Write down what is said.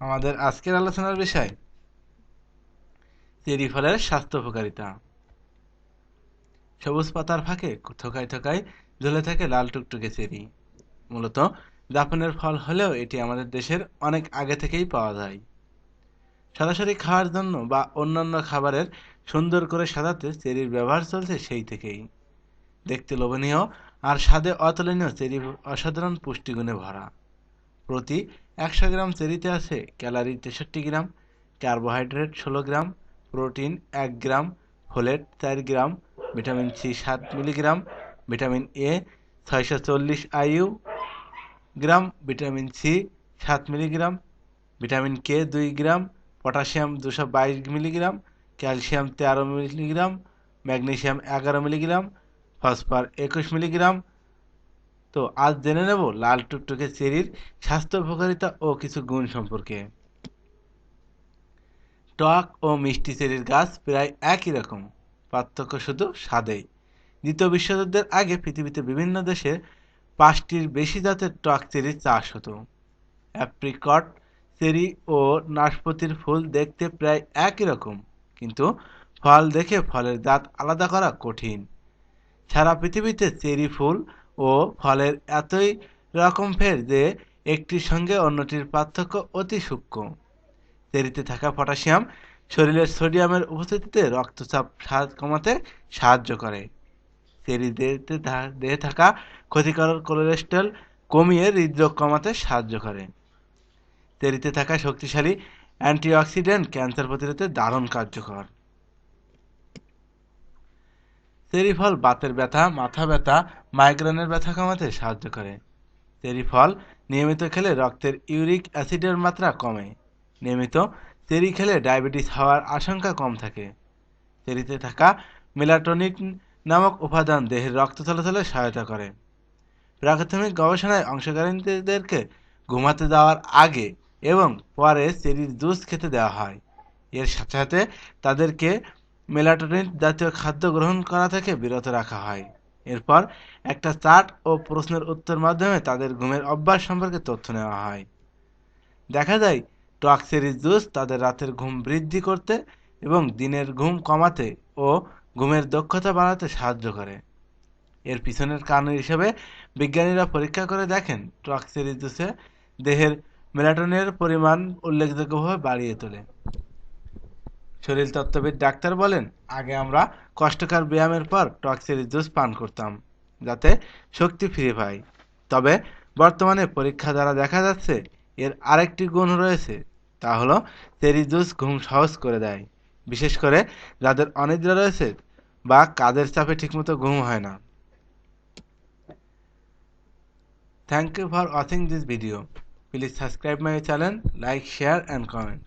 আমাদের আজকের আলোচনার বিষয় চেরি ফলের স্বাস্থ্য উপকারিতা। সবুজ পাতার ফাঁকে থোকায় থোকায় ঝুলে থাকে লাল টুকটুকে চেরি। মূলত জাপানের ফল হলেও এটি আমাদের দেশের অনেক আগে থেকেই পাওয়া যায়। সরাসরি খাওয়ার জন্য বা অন্যান্য খাবারের সুন্দর করে সাজাতে চেরির ব্যবহার চলছে সেই থেকেই। দেখতে লোভনীয় আর স্বাদে অতুলনীয় চেরি অসাধারণ পুষ্টিগুণে ভরা। প্রতি একশো গ্রাম চেরিতে আছে ক্যালারি তেষট্টি গ্রাম, কার্বোহাইড্রেট ষোলো গ্রাম, প্রোটিন এক গ্রাম, ফোলেট চার গ্রাম, ভিটামিন সি সাত মিলিগ্রাম, ভিটামিন এ ছয়শো চল্লিশ আইইউ গ্রাম, ভিটামিন সি সাত মিলিগ্রাম, ভিটামিন কে দুই গ্রাম, পটাশিয়াম দুশো বাইশ মিলিগ্রাম, ক্যালসিয়াম তেরো মিলিগ্রাম ম্যাগনেসিয়াম এগারো মিলিগ্রাম, ফসফর একুশ মিলিগ্রাম তো আজ জেনে নেব লাল টুকটুকে চেরির স্বাস্থ্য উপকারিতা ও কিছু গুণ সম্পর্কে। টক ও মিষ্টি চেরির গাছ প্রায় একই রকম, পার্থক্য শুধু স্বাদেই। দ্বিতীয় বিশ্বযুদ্ধের আগে পৃথিবীতে বিভিন্ন দেশে পাঁচটির বেশি জাতের টক চেরির চাষ হতো। অ্যাপ্রিকট চেরি ও নাশপাতির ফুল দেখতে প্রায় একই রকম, কিন্তু ফল দেখে ফলের জাত আলাদা করা কঠিন। সারা পৃথিবীতে চেরি ফুল ও ফলের এতই রকম ফের যে একটির সঙ্গে অন্যটির পার্থক্য অতি সূক্ষ্ম। দেরিতে থাকা পটাশিয়াম শরীরের সোডিয়ামের উপস্থিতিতে রক্তচাপ কমাতে সাহায্য করে। চেরি দেহে থাকা ক্ষতিকর কোলেস্ট্রল কমিয়ে হৃদরোগ কমাতে সাহায্য করে। চেরিতে থাকা শক্তিশালী অ্যান্টিঅক্সিডেন্ট ক্যান্সার প্রতিরোধে দারুণ কার্যকর। চেরি বাতের ব্যথা, মাথা ব্যথা, মাইগ্রেনের ব্যথা কমাতে সাহায্য করে। চেরি ফল নিয়মিত খেলে রক্তের ইউরিক অ্যাসিডের মাত্রা কমে। নিয়মিত চেরি খেলে ডায়াবেটিস হওয়ার আশঙ্কা কম থাকে। চেরিতে থাকা মেলাটোনিক নামক উপাদান দেহের রক্ত চলাচলে সহায়তা করে। প্রাথমিক গবেষণায় অংশগ্রহণকারীদেরকে ঘুমাতে দেওয়ার আগে এবং পরে চেরির জুস খেতে দেওয়া হয়। এর সাথে সাথে তাদেরকে মেলাটোনিন জাতীয় খাদ্য গ্রহণ করা থেকে বিরত রাখা হয়। এরপর একটা চার্ট ও প্রশ্নের উত্তর মাধ্যমে তাদের ঘুমের অভ্যাস সম্পর্কে তথ্য নেওয়া হয়। দেখা যায় টক জুস তাদের রাতের ঘুম বৃদ্ধি করতে এবং দিনের ঘুম কমাতে ও ঘুমের দক্ষতা বাড়াতে সাহায্য করে। এর পিছনের কারণ হিসেবে বিজ্ঞানীরা পরীক্ষা করে দেখেন চেরি জুসে দেহের মেলাটনের পরিমাণ উল্লেখযোগ্যভাবে বাড়িয়ে তোলে। শরীর তত্ত্ববিদ ডাক্তার বলেন, আগে আমরা কষ্টকর ব্যায়ামের পর টক্সের জুস পান করতাম, যাতে শক্তি ফিরে পাই। তবে বর্তমানে পরীক্ষা দ্বারা দেখা যাচ্ছে, এর আরেকটি গুণ রয়েছে, তা হলো চেরি জুস ঘুম সহজ করে দেয়। বিশেষ করে যাদের অনিদ্রা রয়েছে বা কাজের চাপে ঠিকমতো ঘুম হয় না। Thank you for watching this video please subscribe my channel like share and comment